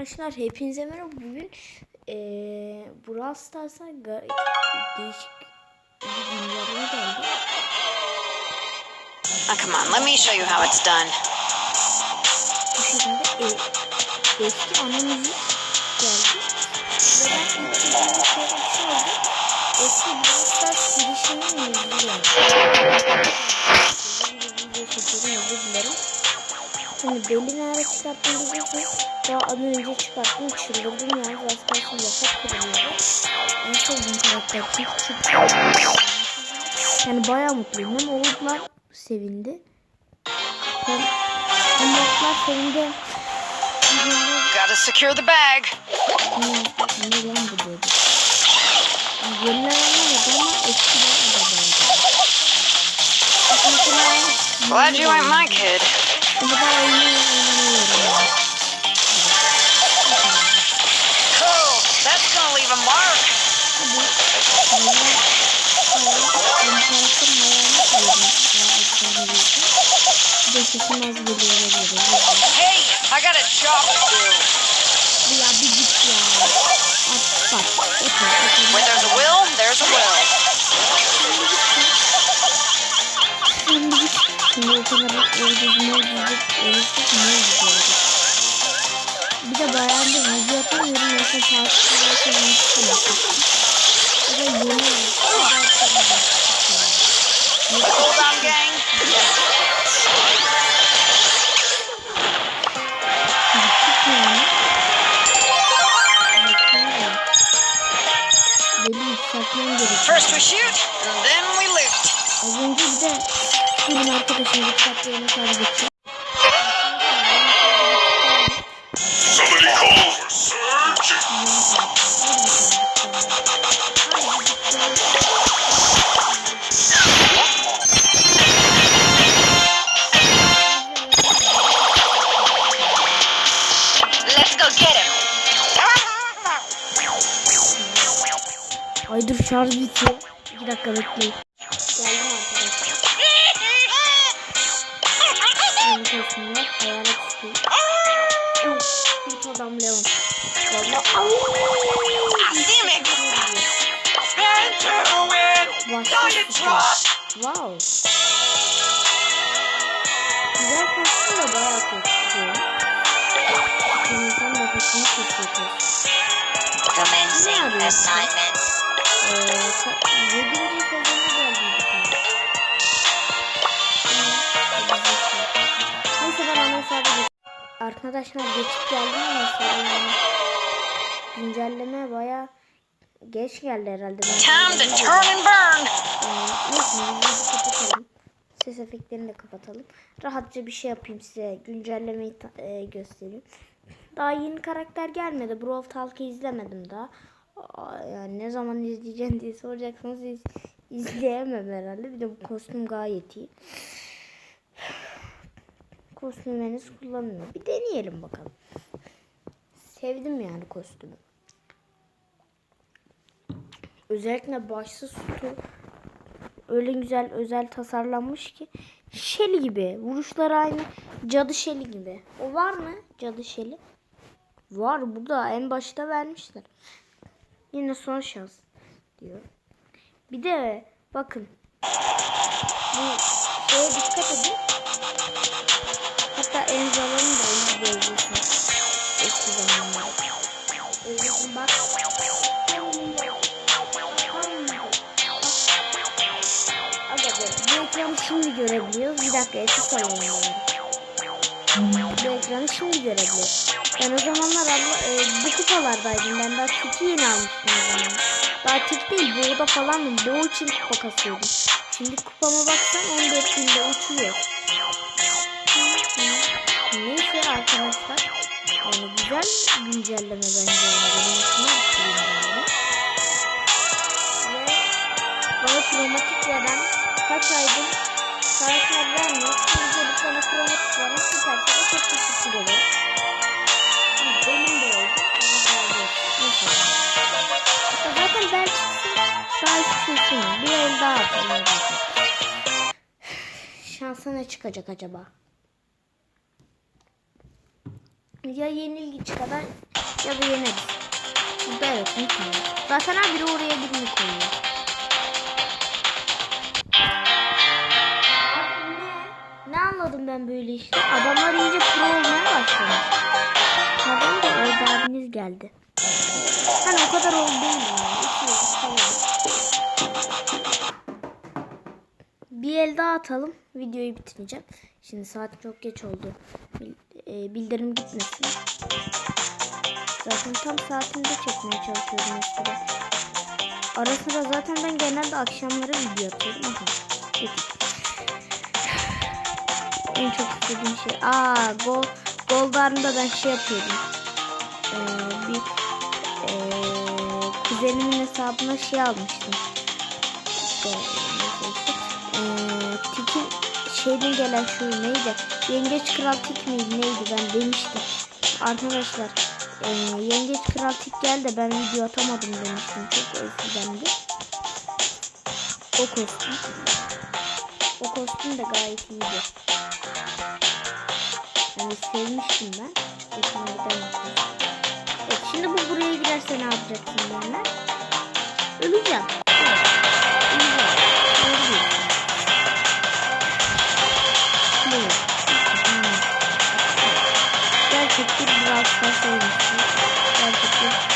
Arkadaşlar hepinize merhaba. Bugün eee Brawl Stars'a değişik bir güncelleme geldi. Now, come on, let me show you how it's done. Bu şekilde e, eski ana müzik geldi. Ve ben ilk izlediğim şey oldu. Eski Brawl Stars girişinin müziği geldi. Video çekiyorum özür dilerim. Şimdi belli nerede çıkarttım diyeceksiniz. Daha az önce çıkarttım çıldırdım yani. Biraz kalsın yasak kırılıyordu. En sevdiğim karakter çünkü Yani bayağı mutluyum. Hem oğullar sevindi. Hem, hem oğullar sevindi. Gotta secure the bag. ne, ne lan bu dedi. Yeniler anlamadı ama eskiler. Mesela Glad you ain't my kid. Cool. That's gonna leave a mark. Hey, I got a job to do. Ucuz mu ucuz olursak ne olacak? Bir de bayağıdır video atamıyorum. Mesela takipçiler falan çıkıyor. O da yeni. Hold on, gang. First we shoot, and then we loot. Az önce benim arkadaşım go get him. Ay dur şarj bitiyor. 2 dakika bekleyin. Başka Wow. Güzel kostüm de bayağı korkutuyor. İnsan nefesini kesiyor. Commencing assignment. Ka- yedinci sezonu geldiydi. Neyse ben ana hesaba geç. Arkadaşlar geçip geldim ama. Güncelleme baya geç geldi herhalde. Time to turn and burn. Kapatalım. Ses efektlerini de kapatalım. Rahatça bir şey yapayım size. Güncellemeyi e, göstereyim. Daha yeni karakter gelmedi. Brawl Talk'ı izlemedim daha. Aa, Yani ne zaman izleyeceğim diye soracaksanız iz, izleyemem herhalde. Bir de bu kostüm gayet iyi. Kostümü henüz kullanmıyorum. Bir deneyelim bakalım. Sevdim yani kostümü. Özellikle başlı sütü öyle güzel özel tasarlanmış ki Şeli gibi. Vuruşları aynı cadı Şeli gibi. O var mı? Cadı Şeli. Var burada en başta vermişler. Yine son şans diyor. Bir de bakın. Bu dikkat edin. Eski bu ekranı şimdi görebiliyoruz. Bir dakika eski alalım. Bu ekranı şimdi görebiliyoruz. Ben o zamanlar abla, e, bu kupalardaydım. Ben daha tiki yeni almıştım o zaman. Daha tik değil, boğda falandım. Boğ için kupa kasıyordum. Şimdi kupama baksan 14 günde uçuyor. Neyse arkadaşlar. Güzel güncelleme bence. Ve bana kromatik veren kaç aydır karakter vermiyor. Şimdi gelip bana kromatik veren süperse de çok teşekkür ederim. Benim de oldu. Zaten ben çıksın daha şey sunmuyor. Bir el daha atalım. Şansa ne çıkacak acaba? Ya yenilgi çıkar ya da yeneriz. Burada evet muhtemelen. Zaten her biri oraya birini koyuyor. Ne? Ne anladım ben böyle işte? Adamlar iyice pro olmaya başlamış. Pardon da orada abiniz geldi. Hani o kadar oldu değil mi? Bir el daha atalım. Videoyu bitireceğim. Şimdi saat çok geç oldu. E, bildirim gitmesin. Zaten tam saatinde çekmeye çalışıyorum eskiden. Ara sıra zaten ben genelde akşamları video atıyorum. Aha. Peki. En çok istediğim şey. Aa, gol Goldar'ında ben şey yapıyordum. Ee, bir ee, kuzenimin hesabına şey almıştım. İşte işte. Ee, Tik'in şeyden gelen şu neydi? Yengeç Kral Tik miydi neydi ben demiştim. Arkadaşlar ee, Yengeç Kral Tik geldi ben video atamadım demiştim. Çok eskidendi. O kostüm. O kostüm de gayet iyiydi. Yani sevmiştim ben. Evet şimdi bu buraya girerse ne yapacaksın diyenler? Öleceğim. Evet. Öleceğim. Doğru Arkadaşlar sevmişsiniz. Gerçekten.